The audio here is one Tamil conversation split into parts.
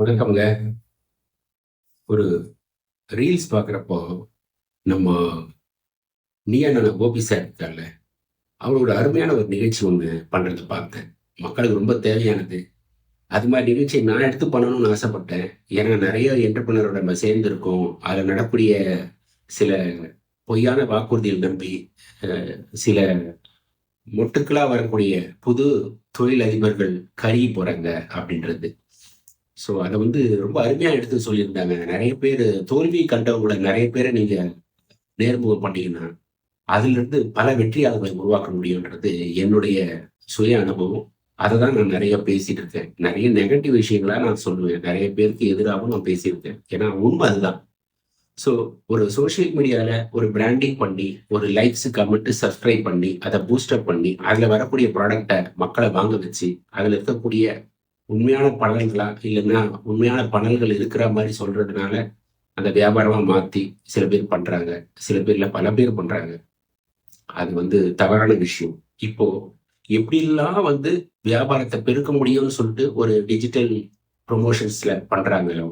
வணக்கம்ங்க ஒரு ரீல்ஸ் பார்க்குறப்போ நம்ம நீயான கோபி சார் இருக்கார்ல அவரோட அருமையான ஒரு நிகழ்ச்சி ஒன்று பண்ணுறதை பார்த்தேன். மக்களுக்கு ரொம்ப தேவையானது. அது மாதிரி நிகழ்ச்சியை நான் எடுத்து பண்ணணும்னு ஆசைப்பட்டேன். ஏன்னா நிறைய என்டர்பிரினரோட நம்ம சேர்ந்துருக்கோம். அதில் நடக்கூடிய சில பொய்யான வாக்குறுதிகள் நம்பி சில மொட்டுக்களாக வரக்கூடிய புது தொழில் அதிபர்கள் கருகி போகிறாங்க அப்படின்றது. ஸோ அதை வந்து ரொம்ப அருமையாக எடுத்து சொல்லியிருந்தாங்க. நிறைய பேர் தோல்வி கண்டவங்கள நிறைய பேரை நீங்கள் நேர்முகம் பண்ணீங்கன்னா அதிலிருந்து பல வெற்றியாளர்களை உருவாக்க முடியுன்றது என்னுடைய சுய அனுபவம். அதை தான் நான் நிறைய பேசிட்டு இருக்கேன். நிறைய நெகட்டிவ் விஷயங்களா நான் சொல்லுவேன். நிறைய பேருக்கு எதிராகவும் நான் பேசியிருக்கேன். ஏன்னா உண்மை அதுதான். ஸோ ஒரு சோஷியல் மீடியாவில் ஒரு பிராண்டிங் பண்ணி ஒரு லைக்ஸ் கமெண்ட்டு சப்ஸ்கிரைப் பண்ணி அதை பூஸ்டப் பண்ணி அதில் வரக்கூடிய ப்ராடக்டை மக்களை வாங்க வச்சு அதில் இருக்கக்கூடிய உண்மையான பலன்களா இல்லைன்னா உண்மையான பலன்கள் இருக்கிற மாதிரி சொல்றதுனால அந்த வியாபாரமா மாத்தி சில பேர் பண்றாங்க. சில பேர்ல பல பேர் பண்றாங்க. அது வந்து தவறான விஷயம். இப்போ எப்படிலாம் வந்து வியாபாரத்தை பெருக்க முடியும்னு சொல்லிட்டு ஒரு டிஜிட்டல் ப்ரொமோஷன்ஸ்ல பண்ணுறாங்களோ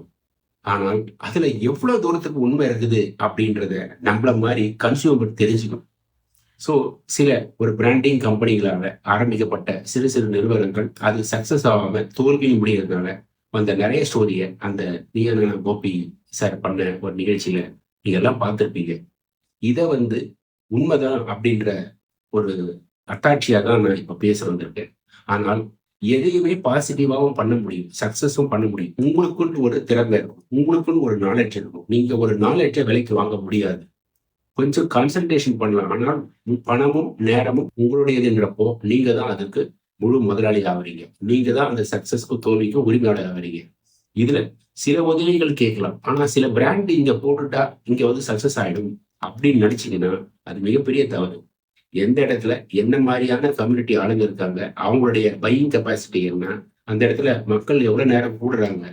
ஆனால் அதுல எவ்வளவு தூரத்துக்கு உண்மை இருக்குது அப்படின்றத நம்மள மாதிரி கன்சியூமர் தெரிஞ்சுக்கணும். ஸோ சில ஒரு பிராண்டிங் கம்பெனிகளால் ஆரம்பிக்கப்பட்ட சிறு சிறு நிறுவனங்கள் அது சக்சஸ் ஆகாம தோல்வி முடியறதுனால வந்த நிறைய ஸ்டோரியை அந்த நீயான கோபி சார் பண்ண ஒரு நிகழ்ச்சியில நீங்கெல்லாம் பார்த்துருப்பீங்க. இதை வந்து உண்மைதான் அப்படின்ற ஒரு அட்டாட்சியாக தான் நான் இப்போ பேச வந்திருக்கேன். ஆனால் எதையுமே பாசிட்டிவாகவும் பண்ண முடியும் சக்ஸஸும் பண்ண முடியும். உங்களுக்குன்னு ஒரு திறமை இருக்கும் உங்களுக்குன்னு ஒரு நாலேஜ் இருக்கும். நீங்கள் ஒரு நாலேஜை விலைக்கு வாங்க முடியாது. கொஞ்சம் கான்சன்ட்ரேஷன் பண்ணலாம். ஆனால் பணமும் நேரமும் உங்களுடையதுன்றப்போ நீங்க தான் அதுக்கு முழு முதலாளி ஆவறீங்க நீங்க தான் அந்த சக்சஸ்க்கும் தோல்விக்கும் உரிமையாளர் ஆகிறீங்க இதுல சில உதவிகள் கேட்கலாம். ஆனா சில பிராண்ட் இங்க போட்டுட்டா இங்க வந்து சக்சஸ் ஆயிடும் அப்படின்னு நினைச்சீங்கன்னா அது மிகப்பெரிய தவறு. எந்த இடத்துல என்ன மாதிரியான கம்யூனிட்டி ஆளுங்க இருக்காங்க அவங்களுடைய பையிங் கெப்பாசிட்டி என்ன அந்த இடத்துல மக்கள் எவ்வளவு நேரம் கூடுறாங்க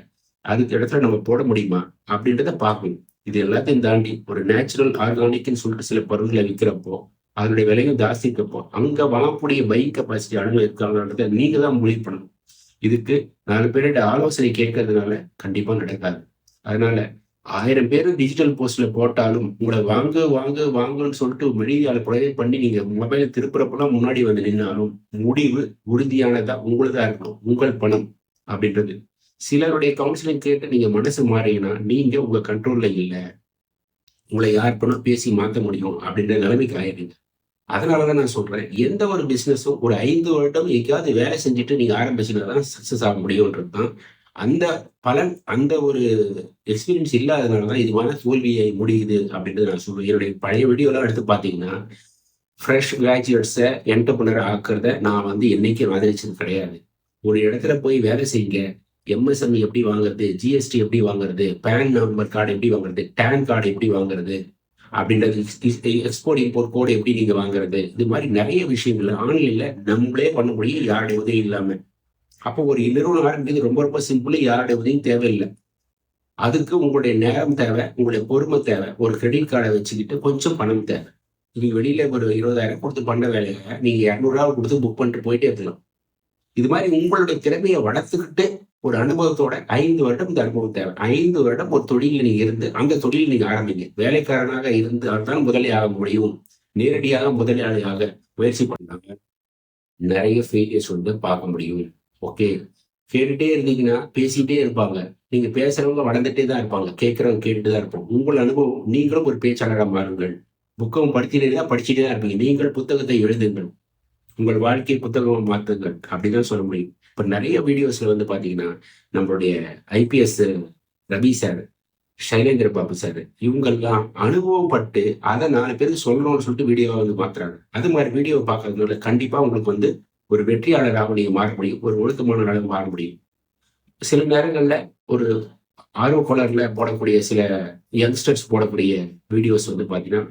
அதுக்கு இடத்துல நம்ம போட முடியுமா அப்படின்றத பார்க்கணும். இது எல்லாத்தையும் தாண்டி ஒரு நேச்சுரல் ஆர்கானிக்னு சொல்லிட்டு சில பொருள்களை விற்கிறப்போ அதனுடைய விலையும் ஜாஸ்தி இருக்கப்போ அங்க வாங்கக்கூடிய பையிங் கெப்பாசிட்டி அளவு இருக்காங்கன்றத நீங்க தான் முடிவு பண்ணணும். இதுக்கு நாலு பேரோட ஆலோசனை கேட்கறதுனால கண்டிப்பா நடக்காது. அதனால ஆயிரம் பேர் டிஜிட்டல் போஸ்ட்ல போட்டாலும் உங்களை வாங்க வாங்க வாங்கன்னு சொல்லிட்டு மீடியால ப்ரொவைட் பண்ணி நீங்க மொபைல திருப்புறப்பெல்லாம் முன்னாடி வந்து நின்னாலும் முடிவு உறுதியானதா உங்களுதா இருக்கணும். உங்கள் பணம் அப்படின்றது. சிலருடைய கவுன்சிலிங் கேட்டு நீங்க மனசு மாறீங்கன்னா நீங்க உங்க கண்ட்ரோல்ல இல்லை. உங்களை யார் பண்ண பேசி மாற்ற முடியும் அப்படின்ற நிலைமைக்கு ஆயிடுங்க அதனாலதான் நான் சொல்றேன் எந்த ஒரு பிசினஸும் ஒரு ஐந்து வருடம் எங்கேயாவது வேலை செஞ்சுட்டு நீங்க ஆரம்பிச்சீங்கன்னா தான் சக்சஸ் ஆக முடியும்ன்றது தான். அந்த பலன் அந்த ஒரு எக்ஸ்பீரியன்ஸ் இல்லாததுனால தான் இதுவான தோல்வியை முடியுது அப்படின்றது நான் சொல்லுவேன் என்னுடைய பழைய வீடியோலாம் எடுத்து பார்த்தீங்கன்னா ஃப்ரெஷ் கிராஜுவேட்ஸை என்டர்பிரினர் ஆக்குறத நான் வந்து என்னைக்கும் ஆதரிச்சது கிடையாது. ஒரு இடத்துல போய் வேலை செய்யுங்க எம்எஸ்எம்இ எப்படி வாங்குறது? ஜிஎஸ்டி எப்படி வாங்குறது? பேன் நம்பர் கார்டு எப்படி வாங்குறது? டேன் கார்டு எப்படி வாங்குறது? அப்படின்றது எக்ஸ்போர்ட் இம்போர்ட் கோடு எப்படி நீங்க வாங்குறது? இது மாதிரி நிறைய விஷயங்கள். ஆன்லைன்ல நம்மளே பண்ண முடியும். யாருடைய உதவி இல்லாம. அப்போ ஒரு நிறுவனம் ஆரம்பிக்கிறது ரொம்ப ரொம்ப சிம்பிள் யாருடைய உதவியும் தேவையில்லை. அதுக்கு உங்களுடைய நேரம் தேவை உங்களுடைய பொறுமை தேவை. ஒரு கிரெடிட் கார்டை வச்சுக்கிட்டு கொஞ்சம் பணம் தேவை. நீங்க வெளியில ஒரு இருபதாயிரம் கொடுத்து பண்ண வேலையை நீங்க இரநூறுவா கொடுத்து புக் பண்ணிட்டு போயிட்டே இருக்கலாம். இது மாதிரி உங்களுடைய திறமையை வளர்த்துக்கிட்டு ஒரு அனுபவத்தோட ஐந்து வருடம் இந்த அனுபவம் தேவை. ஐந்து வருடம் ஒரு தொழிலில் நீங்க இருந்து அந்த தொழில் நீங்க ஆரம்பிங்க. வேலைக்காரனாக இருந்து தான் முதலி ஆக முடியும். நேரடியாக முதலாளியாக முயற்சி பண்ணாங்க. நிறைய ஃபெயிலியர்ஸ் வந்து பார்க்க முடியும். ஓகே கேட்டுட்டே இருந்தீங்கன்னா பேசிட்டே இருப்பாங்க. நீங்க பேசுறவங்க வளர்ந்துட்டே தான் இருப்பாங்க. கேட்கறவங்க கேட்டுட்டு தான் இருப்பாங்க உங்கள் அனுபவம் நீங்களும் ஒரு பேச்சாளராக மாறுங்கள். புக்கம் படிச்சுட்டே தான் படிச்சுட்டே தான் இருப்பீங்க. நீங்கள் புத்தகத்தை எழுதுங்கள். உங்கள் வாழ்க்கை புத்தகமாக மாற்றுங்கள் அப்படின்னு சொல்ல முடியும். இப்ப நிறைய வீடியோஸ்ல வந்து பாத்தீங்கன்னா நம்மளுடைய IPS Ravi sir Sylendra Babu sir இவங்கெல்லாம் அனுபவப்பட்டு அதை நாலு பேருக்கு சொல்லணும்னு சொல்லிட்டு வீடியோவை வந்து மாத்துறாங்க. அது மாதிரி வீடியோவை பார்க்கறதுனால கண்டிப்பா உங்களுக்கு வந்து ஒரு வெற்றியாளராக நீங்க மாற முடியும். ஒரு ஒழுக்கமானவராக மாற முடியும். சில நேரங்கள்ல ஒரு ஆர்வக்கோளர்ல போடக்கூடிய சில யங்ஸ்டர்ஸ் போடக்கூடிய வீடியோஸ் வந்து பாத்தீங்கன்னா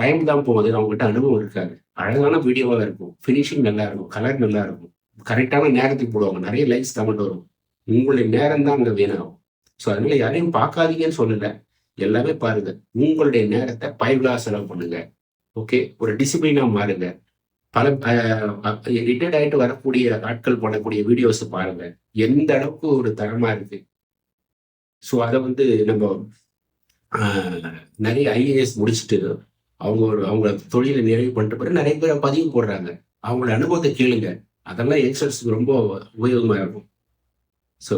டைம் தான் போகுது. அவங்ககிட்ட அனுபவம் இருக்காது. அழகான வீடியோவா இருக்கும். ஃபினிஷிங் நல்லா இருக்கும். கலர் நல்லா இருக்கும். கரெக்டான நேரத்துக்கு போடுவாங்க. நிறைய லைக்ஸ் கமெண்ட் வரும். உங்களுடைய நேரம் தான் அங்க வீணாகும். ஸோ அதனால யாரையும் பார்க்காதீங்கன்னு சொல்லல. எல்லாமே பாருங்க. உங்களுடைய நேரத்தை பயவிழா செலவு பண்ணுங்க. ஓகே ஒரு டிசிப்ளினா மாறுங்க. பல ரிட்டையர்ட் ஆயிட்டு வரக்கூடிய ஆட்கள் பண்ணக்கூடிய வீடியோஸ் பாருங்க. எந்த அளவுக்கு ஒரு தரமா இருக்கு. ஸோ அதை வந்து நம்ம ஆஹ், நிறைய ஐஏஎஸ் முடிச்சுட்டு அவங்க ஒரு அவங்க தொழிலை நிறைவு பண்ணுற பிறகு நிறைய பேர் பதிவு போடுறாங்க. அவங்களோட அனுபவத்தை கேளுங்க. அதெல்லாம் யங்ஸ்டர்ஸ்க்கு ரொம்ப உபயோகமாக இருக்கும். ஸோ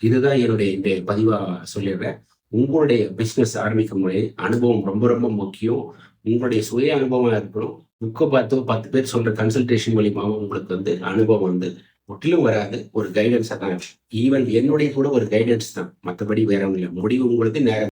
இதுதான் என்னுடைய இந்த பதிவாக சொல்லிடுறேன். உங்களுடைய பிஸ்னஸ் ஆரம்பிக்கும் முறை அனுபவம் ரொம்ப ரொம்ப முக்கியம். உங்களுடைய சுய அனுபவமாக இருக்கணும். புக்கை பார்த்து பத்து பேர் சொல்கிற கன்சல்டேஷன் மூலியமாகவும் உங்களுக்கு வந்து அனுபவம் வந்து முற்றிலும் வராது. ஒரு கைடன்ஸாக தான். ஈவன் என்னுடைய கூட ஒரு கைடன்ஸ் தான். மற்றபடி வேற ஒன்றும் இல்லை. முடிவு உங்களுக்கு நேரம்